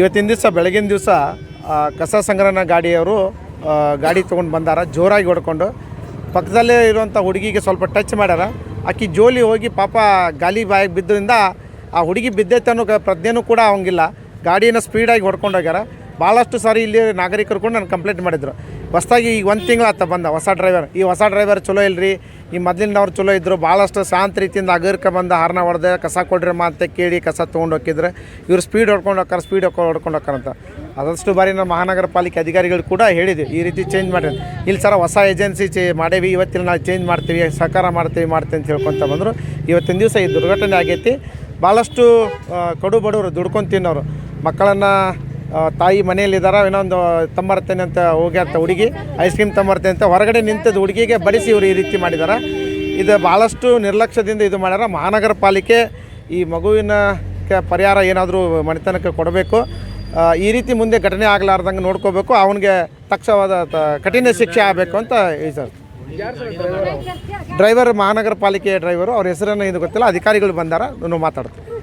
ಇವತ್ತಿನ ದಿವಸ, ಬೆಳಗಿನ ದಿವಸ ಕಸ ಸಂಗ್ರಹಣ ಗಾಡಿಯವರು ಗಾಡಿ ತೊಗೊಂಡು ಬಂದಾರ, ಜೋರಾಗಿ ಹೊಡ್ಕೊಂಡು. ಪಕ್ಕದಲ್ಲೇ ಇರುವಂಥ ಹುಡುಗಿಗೆ ಸ್ವಲ್ಪ ಟಚ್ ಮಾಡ್ಯಾರ. ಆಕಿ ಜೋಲಿ ಹೋಗಿ ಪಾಪ ಗಾಲಿ ಬಾಯಿಗೆ ಬಿದ್ದರಿಂದ ಆ ಹುಡುಗಿ ಬಿದ್ದೈತೆ ಅನ್ನೋ ಪ್ರಜ್ಞೆನೂ ಕೂಡ ಅವಂಗಿಲ್ಲ. ಗಾಡಿಯನ್ನು ಸ್ಪೀಡಾಗಿ ಹೊಡ್ಕೊಂಡು ಹೋಗ್ಯಾರ. ಭಾಳಷ್ಟು ಸಾರಿ ಇಲ್ಲಿ ನಾಗರಿಕರು ಕೂಡ ನಾನು ಕಂಪ್ಲೇಂಟ್ ಮಾಡಿದ್ರು. ಹೊಸ್ದಾಗಿ ಈಗ ಒಂದು ತಿಂಗಳು ಆತ ಬಂದ ಹೊಸ ಡ್ರೈವರ್ ಈ ಹೊಸ ಡ್ರೈವರ್ ಚಲೋ ಇಲ್ರಿ? ಈ ಮೊದಲಿನವ್ರು ಚಲೋ ಇದ್ದರು ಭಾಳಷ್ಟು ಶಾಂತ ರೀತಿಯಿಂದ ಅಗರ್ಕ ಬಂದ ಹಾರ್ನ ಹೊಡೆದ ಕಸ ಕೊಡ್ರಮ್ಮ ಅಂತ ಕೇಳಿ ಕಸ ತೊಗೊಂಡು ಹೋಗಿದ್ರೆ ಇವ್ರು ಸ್ಪೀಡ್ ಹೊಡ್ಕೊಂಡು ಹೋಗ್ತಾರೆ ಸ್ಪೀಡ್ ಹೊಡ್ಕೊಂಡು ಹೋಗ್ತಾರಂತ ಅದಷ್ಟು ಬಾರಿ ನಮ್ಮ ಮಹಾನಗರ ಪಾಲಿಕೆ ಅಧಿಕಾರಿಗಳು ಕೂಡ ಹೇಳಿದ್ವಿ ಈ ರೀತಿ ಚೇಂಜ್ ಮಾಡಿ ಇಲ್ಲಿ ಸರ ಹೊಸ ಏಜೆನ್ಸಿ ಚೇ ಮಾಡೇವಿ, ಇವತ್ತಿನ ನಾವು ಚೇಂಜ್ ಮಾಡ್ತೀವಿ, ಸಹಕಾರ ಮಾಡ್ತೀವಿ ಮಾಡ್ತೀವಿ ಅಂತ ಹೇಳ್ಕೊತ ಬಂದರು. ಇವತ್ತಿನ ದಿವಸ ಈ ದುರ್ಘಟನೆ ಆಗೈತಿ. ಭಾಳಷ್ಟು ಕಡು ಬಡವರು ದುಡ್ಕೊಂಡು ಮಕ್ಕಳನ್ನು ತಾಯಿ ಮನೆಯಲ್ಲಿದ್ದಾರ ಇನ್ನೊಂದು ತಮ್ಮರ್ತೇನೆ ಅಂತ ಹೋಗ್ಯಾರ ಹುಡುಗಿ ಐಸ್ ಕ್ರೀಮ್ ತಮ್ಮರ್ತೇನೆ ಅಂತ ಹೊರಗಡೆ ನಿಂತದ್ದು ಹುಡುಗಿಗೆ ಬಡಿಸಿ ಇವರು ಈ ರೀತಿ ಮಾಡಿದ್ದಾರೆ ಇದು ಭಾಳಷ್ಟು ನಿರ್ಲಕ್ಷ್ಯದಿಂದ ಇದು ಮಾಡ್ಯಾರ. ಮಹಾನಗರ ಪಾಲಿಕೆ ಈ ಮಗುವಿನ ಪರಿಹಾರ ಏನಾದರೂ ಮನೆತನಕ್ಕೆ ಕೊಡಬೇಕು. ಈ ರೀತಿ ಮುಂದೆ ಘಟನೆ ಆಗಲಾರ್ದಂಗೆ ನೋಡ್ಕೋಬೇಕು. ಅವನಿಗೆ ತಕ್ಷವಾದ ಕಠಿಣ ಶಿಕ್ಷೆ ಆಗಬೇಕು ಅಂತ ಹೇಳಿ ಸರ್. ಡ್ರೈವರ್ ಮಹಾನಗರ ಪಾಲಿಕೆ ಡ್ರೈವರು ಅವ್ರ ಹೆಸರನ್ನು ಇದು ಗೊತ್ತಿಲ್ಲ. ಅಧಿಕಾರಿಗಳು ಬಂದಾರ ನಾನು ಮಾತಾಡ್ತೀನಿ.